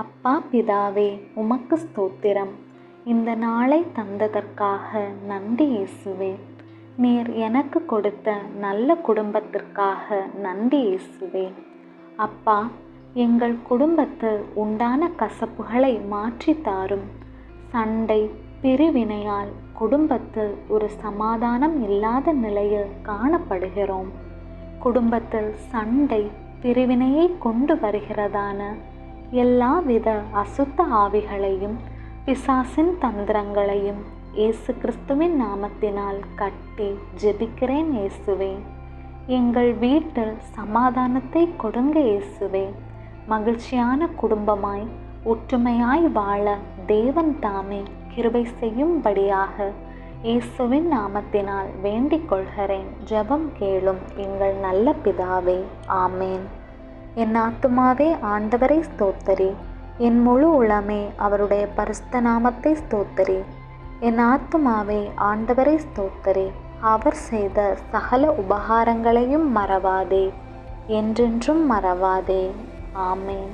அப்பா பிதாவே உமக்கு ஸ்தோத்திரம். இந்த நாளை தந்ததற்காக நன்றி இயேசுவே. நீர் எனக்கு கொடுத்த நல்ல குடும்பத்திற்காக நன்றி இயேசுவே. அப்பா எங்கள் குடும்பத்தில் உண்டான கசப்புகளை மாற்றி தாரும். சண்டை பிரிவினையால் குடும்பத்தில் ஒரு சமாதானம் இல்லாத நிலையில் காணப்படுகிறோம். குடும்பத்தில் சண்டை பிரிவினையை கொண்டு வருகிறதான எல்லாவித அசுத்த ஆவிகளையும் பிசாசின் தந்திரங்களையும் இயேசு கிறிஸ்துவின் நாமத்தினால் கட்டி ஜெபிக்கிறேன் இயேசுவே. எங்கள் வீட்டில் சமாதானத்தை கொடுங்க இயேசுவே. மகிழ்ச்சியான குடும்பமாய் ஒற்றுமையாய் வாழ தேவன் தாமே கிருபை செய்யும்படியாக இயேசுவின் நாமத்தினால் வேண்டிக் கொள்கிறேன். ஜெபம் கேளும் எங்கள் நல்ல பிதாவே. ஆமேன். என் ஆத்துமாவே ஆண்டவரை ஸ்தோத்தரி. என் முழு உளமே அவருடைய பரிசுத்த நாமத்தை ஸ்தோத்தரி. என் ஆத்துமாவே ஆண்டவரை ஸ்தோத்தரி. அவர் செய்த சகல உபகாரங்களையும் மறவாதே. என்றென்றும் மறவாதே. ஆமேன்.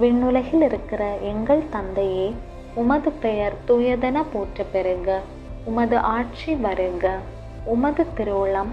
விண்ணுலகில் இருக்கிற எங்கள் தந்தையே உமது பெயர் தூயதென போற்ற பெறுக உமது ஆட்சி வருக உமது திருவுளம்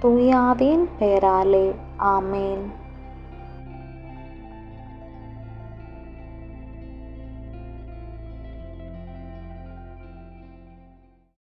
தூயாவின் பெயராலே ஆமேன்.